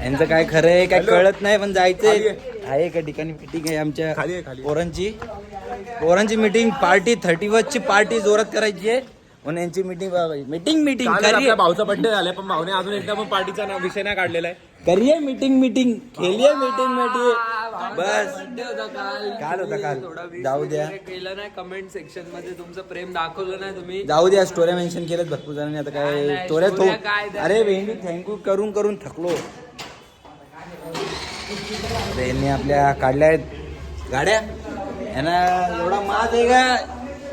यांचं काय खरं आहे काय कळत नाही पण जायचंय. आहे. एका ठिकाणी मिटिंग आहे आमच्या पोरांची. पोरांची मिटिंग पार्टी थर्टी फर्स्ट ची पार्टी जोरात करायची आहे. म्हणून यांची मिटिंग मिटिंग मिटिंग भाऊचा बर्थडे झालाय पण भाऊने अजून एकदा पण पार्टीचा विषय नाही काढलेला आहे. करिये मीटिंग मीटिंग खेलिये मीटिंग मीटिंग बस. काल. होता काल. जाऊ द्या. केलं नाही कमेंट सेक्शनमध्ये तुमचं प्रेम दाखवलं नाही तुम्ही. जाऊ द्या स्टोऱ्या मेन्शन केल्यात भरपूर जणांनी. आता काय नाही, स्टोऱ्या story काय थो द्या. अरे वेंडी थँक्यू करून करून थकलो. अरे यांनी आपल्या काढल्या आहेत. गाड्या? यांना एवढा माज आहे का?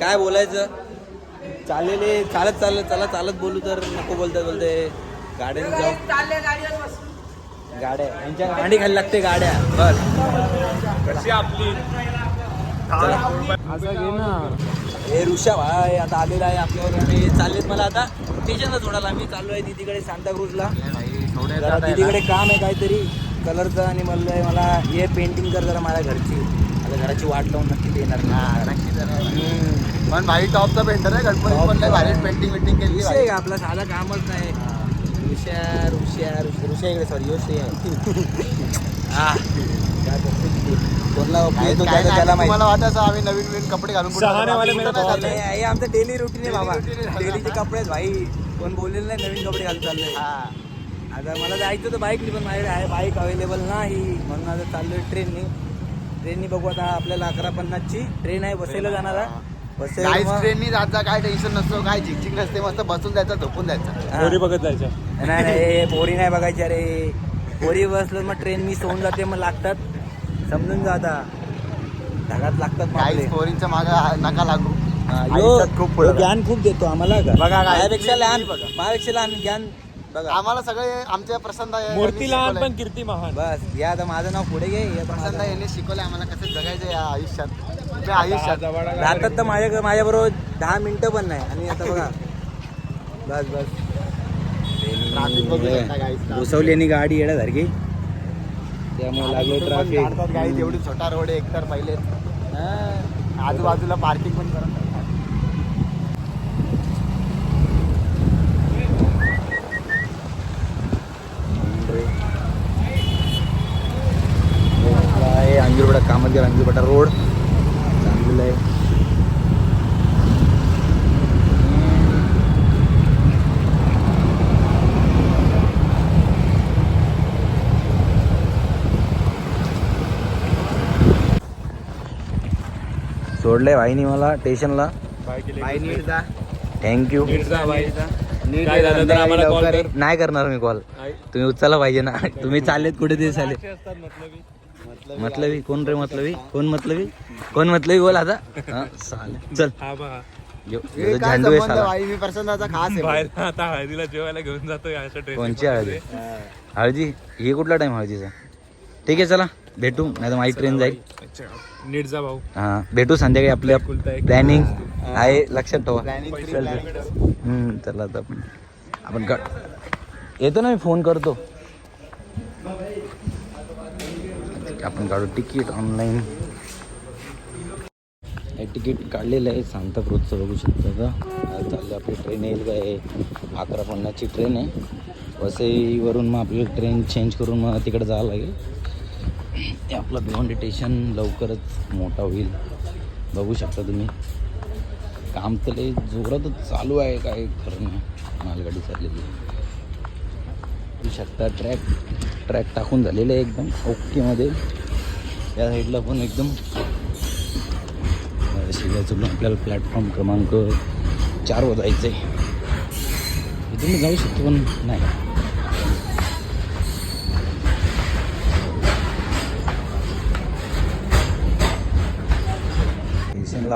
काय बोलायचं? चाललेले चालत चालत चला चालत बोलू तर. नको बोलतात बोलते. गाड्याने जाऊ गाड्या यांच्या गाडी खाली लागते गाड्या. बस. कशी आपली? हे ऋषा भाई आता आलेला आहे आपल्यावर. आणि चाललेत मला आता स्टेशनला सोडायला. मी चाललो आहे दीदीकडे सांताक्रूजला जरा दीदीकडे काम आहे काहीतरी. कलरचं आणि म्हणलंय मला हे पेंटिंग कर जरा माझ्या घरची. आता घराची वाट लावून नक्की देणार हम्म. पण भाई टॉपचा पेंटर आहे. गणपती भारी पेंटिंग वेंटिंग केली आपला साधा कामच नाही. ऋषा ऋषा ऋषा इकडे सॉरी योश हा. काय करते किती? कोणला येतो काय त्याला त्याला नाही, माहिती. तुम्हाला वाटायचं आम्ही नवीन नवीन कपडे घालून हे आमचं डेली रुटीन आहे बाबा. डेलीचे कपडे भाई. कोण बोललेलं नाही नवीन कपडे घालून चाललंय. हा. आता मला जायचं तर बाईकनी पण माझ्याकडे आहे बाईक अवेलेबल नाही. म्हणून आता चाललोय ट्रेननी ट्रेननी बघू आता आपल्याला अकरा पन्नासची. ट्रेन आहे बसेला जाणार. आहे. मग- ट्रेननी जात जा काय टेन्शन नसतो काय झिकझिक नसते मस्त बसून जायचं झोपून जायचं. पोरी बघत जायच्या. नाही नाही पोरी नाही बघायची अरे. पोरी बसलं मग ट्रेन मिस होऊन जाते मग लागतात. समजून जा आता. ढगात लागतात. काहीच पोरींच्या मागे नका लागू. खूप ज्ञान खूप देतो आम्हाला का? बघा माझ्यापेक्षा लहान बघा. माझ्यापेक्षा लहान ज्ञान बघा. आम्हाला सगळे आमच्या प्रसन्न मूर्ती लहान पण कीर्ती महान. बस या आता माझं नाव पुढे घे प्रसन्न. यांनी शिकवले आम्हाला कसं जगायचं या आयुष्यात. त्या आयुष्यात. राहतात तर. माझ्या माझ्या बरोबर दहा मिनिटं पण नाही. आणि आता बघा. बस बस. घुसवली आणि गाडी येण्यासारखी त्यामुळे लागलो ट्रॅफिक गाईज एवढी छोटा रोड आहे एकतर पहिले. आजूबाजूला पार्किंग पण करत अंजूरपटा कामतगार अंजूरपटा रोड चांगलेलं आहे सोडलंय भाईनी मला स्टेशनला. बाई नीट जा. थँक्यू नीट काय ये झालं तर संध्याकाळी आम्हाला call लवकर ये. कर. नाही करणार मी कॉल तुम्ही उचलला पाहिजे ना. तुम्ही चाललेत कुठे ते चालेल. मतलबी? कोण रे मतलबी? कोण मतलबी? कोण मतलबी बोल आता. हा, चालेल. चल. हा बघा यो, हे याचं काय झांडू आहे संबंध साला. बाई? मी प्रसन्नाचा खास आहे. बाहेर आता हळदीला जेवायला घेऊन जातो अशा कोणची हळदी? हळदी? ही कुठला टाइम हळदीचा? ठीक आहे चला. भेटू नाही तर माझी ट्रेन जाईल. नीट जा भाऊ. हा भेटू संध्याकाळी आपल्या. प्लॅनिंग आहे लक्षात ठेवा. चल plan. हम्म, चला आता आपण आपण येतो ना मी फोन करतो. आपण काढू तिकीट ऑनलाईन तिकीट काढलेलं आहे सांताक्रूजचं बघू शकता का? चाललं आपली ट्रेन येईल काय अकरा पन्नासची ट्रेन आहे. वसईवरून मग आपल्याला ट्रेन चेंज करून मग तिकडे जावं लागेल. ते आपलं भिवंडी स्टेशन लवकरच मोठा होईल. बघू शकता तुम्ही. काम तर लय जोरातच चालू आहे काय खरं नाही. मालगाडी चाललेली. आहे बघू शकता ट्रॅक ट्रॅक टाकून झालेलं आहे एकदम ओकेमध्ये या साईडला पण एकदम शिवाय चुकून आपल्याला प्लॅटफॉर्म क्रमांक चारवर जायचं आहे तुम्ही जाऊ शकतो पण नाही.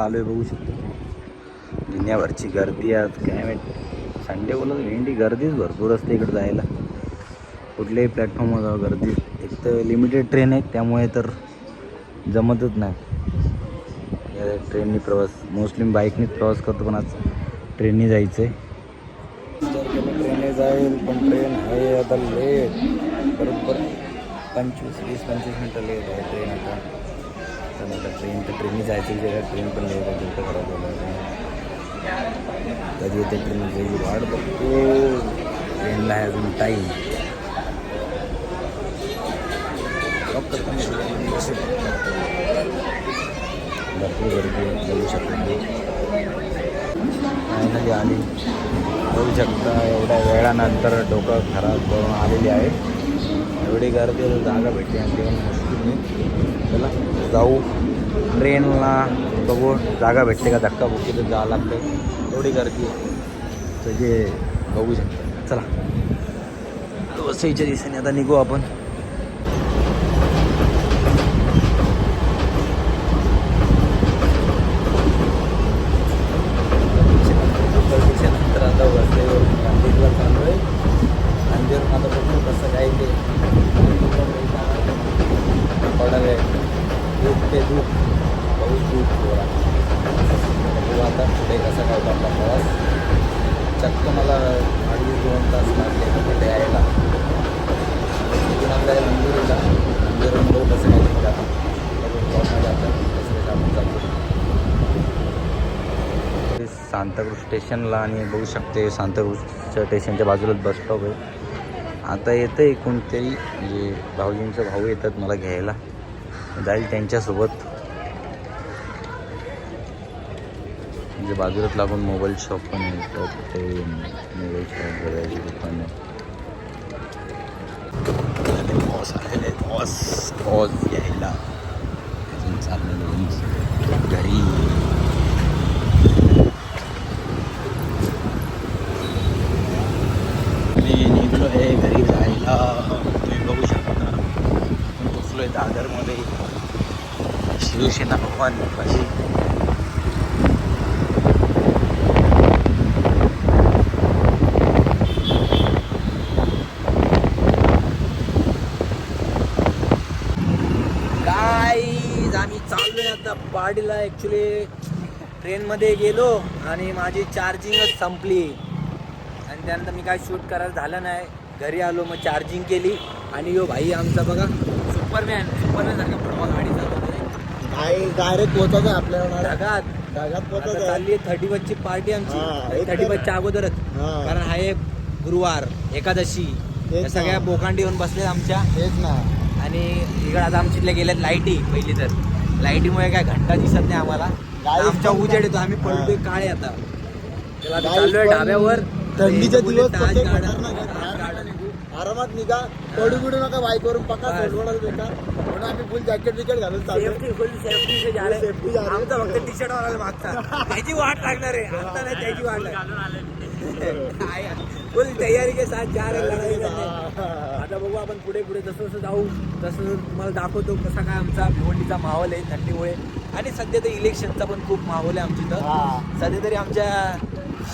स्टेशनला आलो आहे बघू शकतो. दुनियाभरची गर्दी आहे आज काय माहीत? संडे बोलत भेंडी गर्दीच भरपूर असते इकडे जायला. कुठल्याही प्लॅटफॉर्मवर जावं गर्दी. एक तर लिमिटेड ट्रेन आहे त्यामुळे तर जमतच नाही. या ट्रेननी प्रवास मोस्टली मी बाईकनीच प्रवास करतो पण आज ट्रेननी जायचं आहे ट्रेनने जाईल पण ट्रेन आहे आता लेट बरोबर. पंचवीस वीस पंचवीस मिनटं लेट आहे ट्रेन आता. तर आता ट्रेन तर ट्रेननी जायचं ट्रेन पण लेट आहे खराब झालं कधी येते ट्रेन त्याची वाट बघतो. ट्रेनला आहे अजून टाईम भरपूर गर्दी बघू शकतो फायनली आली. बघू शकता एवढ्या वेळानंतर डोकं खराब करून आलेली आहे. एवढी गर्दी आहे, जागा भेटली आणि ते चला जाऊ. ट्रेनला बघू जागा भेटते का धक्का बुक्की तर जावं लागतं एवढी गर्दी आहे सगळे बघू शकता. चला. वसईच्या दिशेने आता निघू आपण नंतर आता वसईवर मंदिरला चालू आहे मंदिरवरून आता बघू कसं काय ते पडलं आहे दूध ते दूध पाऊस दूध थोडा बघू आता पुढे कसा काय होता आपला प्रवास चक्क मला अडीच दोन तास लागले तिथे यायला तिथून आपल्याला मंदिरला मंदिरवरून बघू कसं काय तिकडे आता बघू पावसाळ्यात आता कसं कसं आपण जातो ते सांताक्रूज स्टेशनला आणि बघू शकते सांताक्रूजच्या स्टेशनच्या बाजूलाच बस स्टॉप आहे. आता येतं आहे कोणतरी म्हणजे भाऊजींचे भाऊ येतात मला घ्यायला. जाईल त्यांच्यासोबत. म्हणजे बाजूलाच लागून मोबाईल शॉप पण येतात ते मोबाईल शॉप वगैरे दुकान आहे. बॉस आलेले बॉस बॉस घ्यायला अजून चाललेलं घरी मी निघलो आहे घरी जायला तुम्ही बघू शकता आपण पोचलो आहे दादरमध्ये शिवसेना भवन पाशी guys आम्ही चाललोय आता पार्टीला ॲक्च्युली ट्रेनमध्ये गेलो आणि माझी चार्जिंगच संपली. आणि त्यानंतर मी काय शूट करायला झालं नाही. घरी आलो मग चार्जिंग केली. आणि यो भाई आमचा बघा सुपरमॅन सुपरमॅन सारखा प्रवास गाडीचा. नाही डायरेक्ट पोहोचायचं आहे आपल्याला ढगात. ढगात पोहोचायचं चालली थर्टी ची पार्टी हा, आमची. एक थर्टी तर- च्या अगोदरच. हा. कारण हा एक गुरुवार एकादशी. सगळ्या. बोकांडी येऊन बसले आमच्या. तेच ना. आणि इकडे आता आमच्या गेल्यात लाईटी पहिली तर. लाईटीमुळे काय घंटा दिसत नाही आम्हाला. Guys, आमच्या पण- उजेड येतो. आम्ही पडतोय. काळे आता. त्याला आता Guys, चाललोय पण ढाब्यावर. थंडीचे दिवस ताज कसे गार्डन, खतरनाक आहेत. आरामात निघा. पडू बिडू नका बाईक वरून पक्का. सोडवणार बेकार म्हणून आम्ही फुल जॅकेट बिकेट घालून सेफ्टी फुल सेफ्टी. आमचा फक्त टी शर्ट वाला मागचा. त्याची वाट लागणार आहे. आता नाही त्याची वाट फुल तयारी के साथ जा रहे लढाई. आता बघू आपण पुढे पुढे जसं जसं जाऊ तसं तुम्हाला दाखवतो कसा काय आमचा भिवंडीचा माहोल आहे थंडीमुळे आणि सध्या तर इलेक्शनचा पण खूप माहोल आहे आमच्या इथं. सध्या तरी आमच्या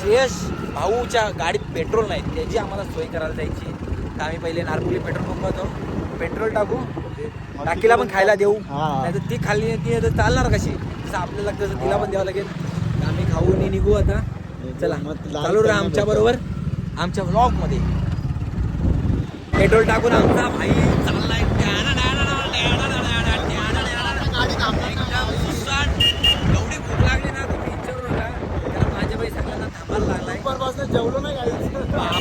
श्रेयश भाऊच्या गाडीत पेट्रोल नाही. त्याची आम्हाला सोय करायला जायची तर आम्ही पहिले नारपुली पेट्रोल पंप होतो. पेट्रोल टाकू. टाकीला पण खायला देऊ. नाही तर ती खाल्ली ती चालणार कशी? जसं आपल्याला तसं तिला पण द्यावं लागेल. आम्ही खाऊ आणि निघू आता. चला. चालू राहा आमच्या बरोबर. आमच्या व्लॉगमध्ये पेट्रोल टाकून आमचा भाई चाललाय. एवढी भूक लागली ना तुम्ही विचारू नका. कारण माझ्या बाई सगळ्यांना थांबायला लागलाय. जेवलो नाही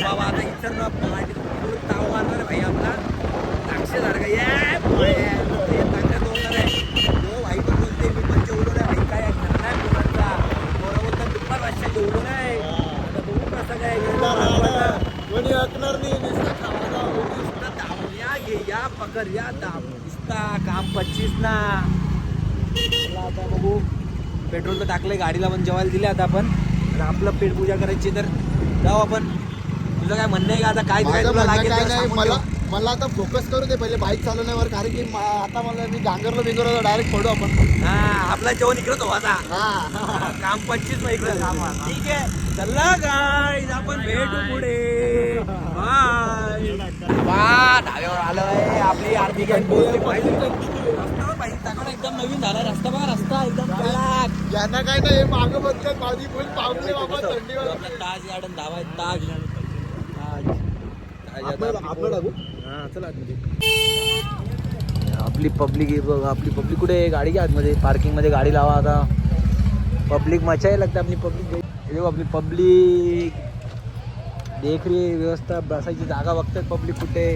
बाबा आता इतर ना पार्टी ताव मारणार भाई आपला द्राक्ष सारखा ये पोळे, ते ताकद होणार आहे तो भाई पण बोलते मी पण जेवलो नाही भाई काय खरं नाही मुलांचा पोरं बोलतात दुपार वाजता जेवलो नाही आता बघू कसं काय कोणी ऐकणार नाही नुसतं खावायला. नुसतं दाबूया, घे पकड या दाब नुसता काम पच्चीस ना. आता बघू. पेट्रोल तर टाकलंय गाडीला पण जेवायला दिले आता आपण. आपलं पेट पूजा करायची तर जाऊ आपण. तुझं काय म्हणणं आहे का? आता काय लागेल मला. मला आता फोकस करू दे पहिले बाईक चालवण्यावर कारण की आता मला मी गांगरलो बिंगरलो डायरेक्ट पडू आपण. हा आपला जेवण इकडं तो आता. हा. काम पच्चीस मग इकडे. ठीक आहे. चला काय आपण भेटू पुढे. आलोय आपली आरती एकदम नवीन झाला रस्ता बघा रस्ता एकदम यांना काय नाही मागं बघतात? माझी पावले बाबा थंडीवर. ताज गार्डन ताज आपलं हा, चला आपली पब्लिक आहे बघ आपली पब्लिक कुठे आहे? गाडी घ्या आतमध्ये. पार्किंगमध्ये गाडी लावा आता. पब्लिक मचायला लागते आपली पब्लिक ये आपली पब्लिक देख रे व्यवस्था बसायची जागा बघतात पब्लिक कुठे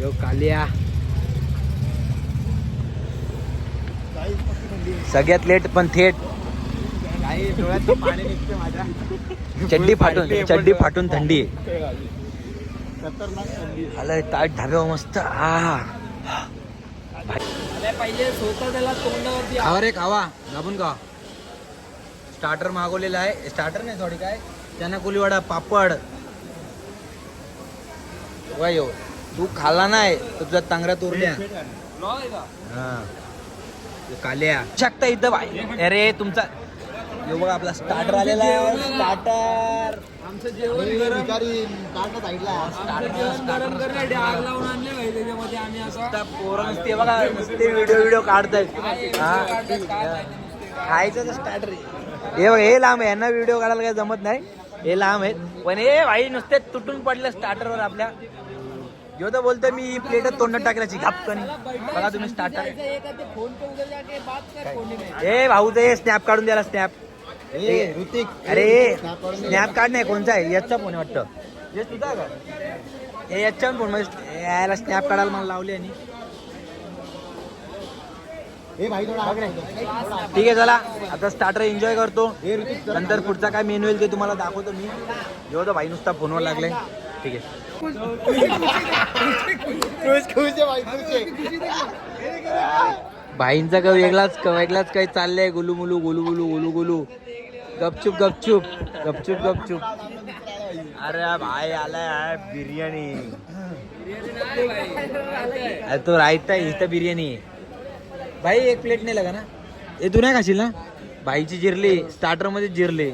यो कालिया. सगळ्यात लेट पण थेट. चड्डी फाटून चड्डी फाटून थंडी. आलंय ताट ढाब्यावर मस्त. तोंडावरती खावा रे खावा दाबून खा स्टार्टर मागवलेला आहे. स्टार्टर नाही सॉरी काय? चना कोलीवाडा पापड. वा यो. तू खाल्ला नाही तर तुझ्या तांगऱ्यात उरल्या. हा. काल्या शकता इथं बाई. अरे तुमचा यो बघा आपला स्टार्टर आलेला आहे. स्टार्टर आमचं जेवण हे बघा नुसते व्हिडिओ काढतायत. हा. खायचं स्टार्टर हे बघ हे लांब यांना व्हिडिओ काढायला काही जमत नाही. हे लांब आहेत. पण हे भाई नुसते तुटून पडले स्टार्टरवर आपल्या. यो तर बोलतोय मी प्लेट तोंडात टाकल्याची घापकन बघा तुम्ही स्टार्टर ए भाऊ ते स्नॅप काढून द्याला स्नॅप ऋतिक अरे. स्नॅप काढ नाही कोणचा आहे? याचा फोन वाटतं. हे याच्या फोनमध्ये याला स्नॅप काढायला मला लावले आणि ठीक आहे चला. आता स्टार्टर एन्जॉय करतो. नंतर पुढचा काय मेनू येईल ते तुम्हाला दाखवतो मी. जेव्हा तो भाई नुसता फोनवर लागलाय ठीक आहे. भाईंचा काय वेगळाच वेगळाच काही चाललंय. गुलू मुलू गुलू गुलू गुलू गुलू. गपचूप गपचूप. गपचूप गपचूप. अरे भाई आलाय बिर्याणी. तो रायता इथं बिर्याणी. आहे. भाई एक प्लेट नाही लगा ना. हे तू नाही खाशील ना? भाईची जिरली स्टार्टरमध्ये जिरले.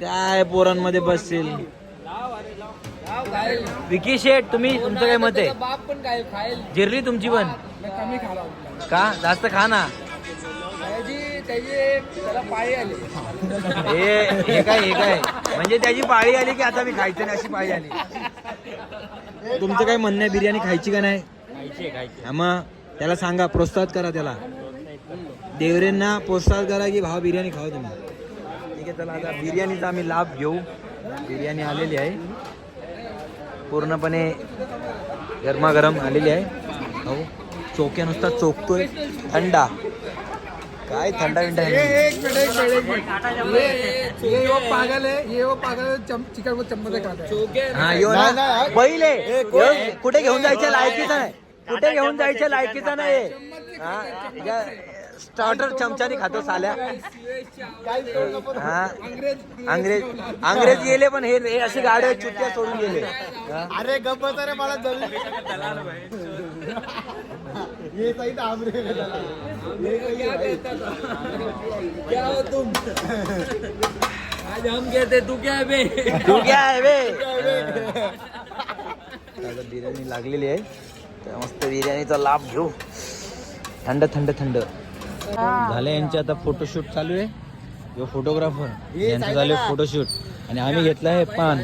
काय पोरांमध्ये बसशील. विकी शेठ तुम्ही तुमचं काय मत आहे? जिरली तुमची पण. का? जास्त खा ना. त्याची त्याची त्याला पाळी आली हे काय हे काय? म्हणजे त्याची पाळी आली की आता मी खायचं नाही अशी पाळी आली. तुमचं काय म्हणणं आहे बिर्याणी खायची का नाही? मग? त्याला सांगा प्रोत्साहित करा त्याला. देवरेंना प्रोत्साहित करा की भावा बिर्याणी खावा तुम्ही. ठीक आहे चला आता बिर्याणीचा आम्ही लाभ घेऊ. बिर्याणी आलेली आहे. पूर्णपणे गरमागरम आलेली आहे. हो चोक्या नुसता चोकतोय थंडा. काय थंडा विंडा आहे? एक मिनट एक मिनट एक मिनट. ये ये वो पागल है ये वो पागल चम, चिकन को चम्मच खाता है। हा यो नाही, ना नाही. पहिले कुठे घेऊन जायच्या लायकीचा नाही कुठे घेऊन जायच्या लायकीचा नाही. हा? स्टार्टर चमच्याने खातो साल्या. हा? अंग्रेज अंग्रेज गेले पण हे हे असे गाड्या चुट्या सोडून गेले. हा? अरे गप्प रे मला है हो आज हम कहते तू क्या है बे? तू क्या आहे बे? बिर्याणी लागलेली आहे. तर मस्त बिर्याणीचा लाभ घेऊ. थंड थंड थंड. झालं यांचे आता फोटोशूट चालू आहे. जो फोटोग्राफर यांचं झालं फोटोशूट आणि आम्ही घेतलं आहे पान.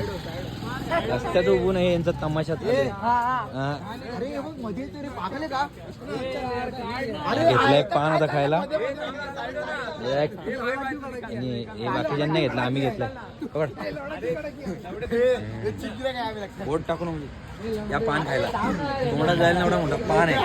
रस्त्यात उभून आहे यांचा तमाशा. हा. हे. घेतलंय पान आता खायला. एक. बाकीच्यांनी घेतलं आम्ही घेतलंय हे बोट टाकून. या पान खायला. तोंडात जायला ना एवढा मोठा पान आहे.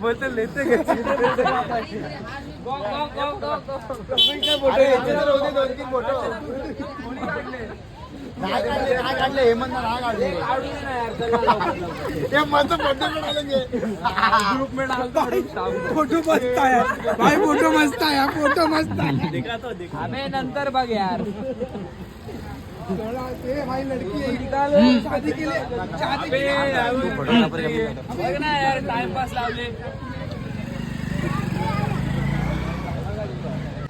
बोलते लेते दोन तीन फोटो नाही काढले नाही काढले हेमंत नाही काढले हे मस्त फोटो काढायला ग्रुप में डालता शाम को फोटो मस्त आहे. भाई फोटो मस्त आहे. फोटो मस्त आहे. हमें नंतर बघ यार. ये भाई लड़की शादी के लिए शादी के लिए फोटोग्राफर का बघ. ना यार टाइमपास लावले.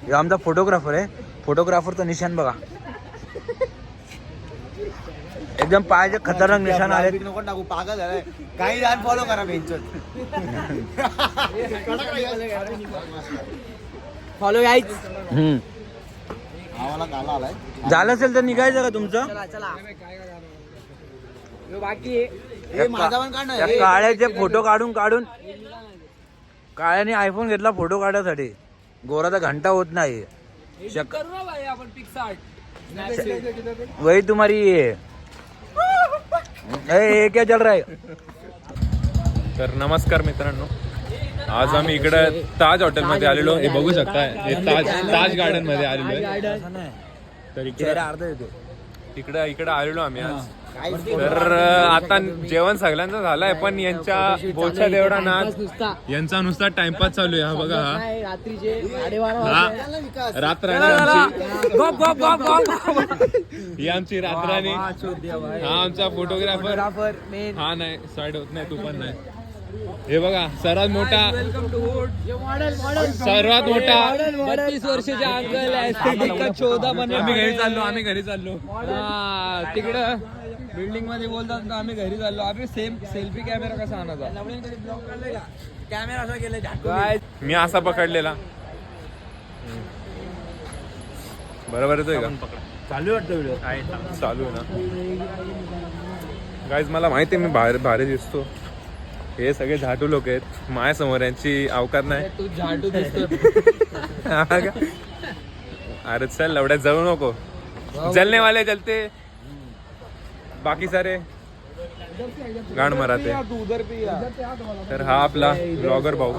ह्यो आमचा फोटोग्राफर आहे. फोटोग्राफरचं निशाण बघा. एकदम पायाचे खतरनाक निशाण आले नको टाकू पागल झालाय. काही जण फॉलो करा बेंचर फॉलो गाईज हम्म. भावाला गाला आलाय. झालं असेल तर निघायचं का तुमचं? बाकी. हे काळ्याचे फोटो काढून काढून. काळ्याने आयफोन घेतला फोटो काढायसाठी. गोराचा घंटा होत नाही. शक वही तुम्हारी ये. ए, ये क्या चल रहा है? तर नमस्कार मित्रांनो. आज आम्ही इकडे ताज हॉटेलमध्ये आलेलो. हे बघू शकता. हे ताज ताज गार्डनमध्ये आलेलो आहे. तर इकडे इकडे इकडे आलेलो आम्ही आज. तर आता जेवण सगळ्यांचं झालंय पण यांच्या बोच्या देवडा ना नुसता यांचा नुसता टाइमपास चालू आहे हा बघा हा. हा. रात्र आहे आमची गप गप गप गप. ही आमची रात्राणी. हा आमचा फोटोग्राफर हा नाही साईड होत नाही तू पण नाही. हे बघा सर्वात मोठा सर्वात मोठा बत्तीस वर्षाचे अंकल बने आम्ही घरी चाललो आम्ही घरी चाललो. हा, तिकडं बिल्डिंगमध्ये बोलतात ना आम्ही घरी चाललो. आम्ही सेम सेल्फी कॅमेरा कसा आणायचा? कॅमेरा असा गेला मी असा पकडलेला. बरोबर येतोय का? चालू वाटतं व्हिडिओ चालू आहे ना. गाईज मला माहिती आहे मी भारी भारी दिसतो. हे सगळे झाटू लोक आहेत. माझ्यासमोर यांची अवकात नाही. तू झाडू दिसतो? अरे चल लवड्यात जाऊ नको. जलने वाले जलते. बाकी सारे गाण मराते तर हा आपला ब्लॉगर भाऊ.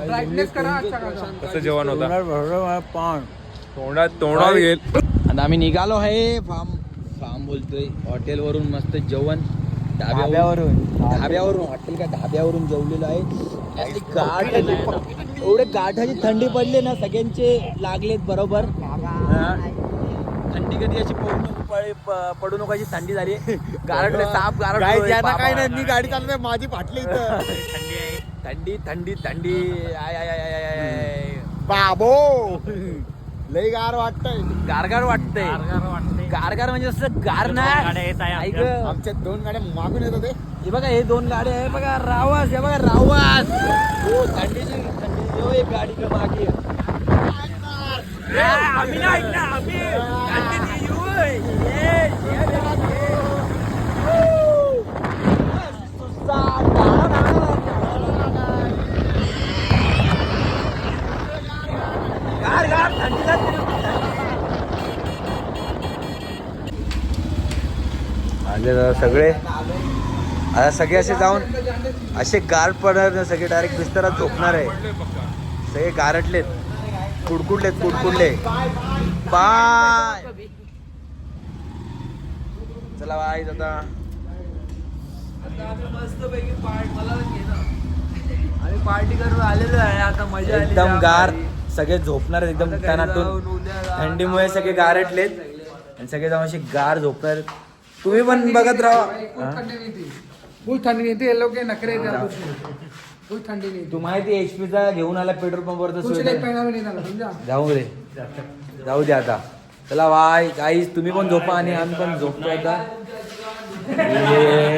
कसं जेवण होता? तोंडात तोंडात गेल आता आम्ही निघालो आहे फार्म. फार्म बोलतोय. हॉटेल वरून मस्त जेवण. धाब्यावरून. धाब्यावरून. हॉटेल का? धाब्यावरून जेवलेलो आहे. गाठ एवढे गाठाची थंडी पडली ना सगळ्यांचे लागलेत बरोबर. थंडी कधी अशी पडू नको पड- नको अशी थंडी झाली. गारटले ताप गारट काय नाही मी गाडी चालवते माझी फाटली इथं. थंडी थंडी थंडी आय आय आय आय आय आय बाबो! लय गार वाटतंय. गारगार वाटतंय. गारगार म्हणजे असं गार नाही ऐक. आमच्या दोन गाड्या मागून येत होते हे बघा हे दोन गाड्या आहे बघा रावास हे बघा रावास. हो थंडीची हो एक गाडी का मागे. आम्ही नाही आम्ही दादा सगळे. आता सगळे असे जाऊन असे गार पडणार ना सगळे डायरेक्ट बिस्तरात झोपणार आहे. सगळे गारटलेत. कुडकुडलेत कुडकुडले. बाय. चला बाय दादा पार्ट करून आलेलो आहे आता मजा एकदम गार. सगळे झोपणार एकदम टनाटून थंडीमुळे सगळे गारटलेत आणि सगळे जाऊन असे गार झोपणार. तुम्ही पण बघत राहा. फुल थंडी नाही थी फुल थंडी नाही थी ये लोग के नखरे थंडी नहीं तू माहिती एचपी चा घेऊन आला पेट्रोल पंपवर कुछ नहीं पहना भी नहीं था समझा? जाऊ दे. जाऊ दे आता. चला बाय. गाईज तुम्ही पण झोपा आणि आम्ही पण झोपतो आता. ये.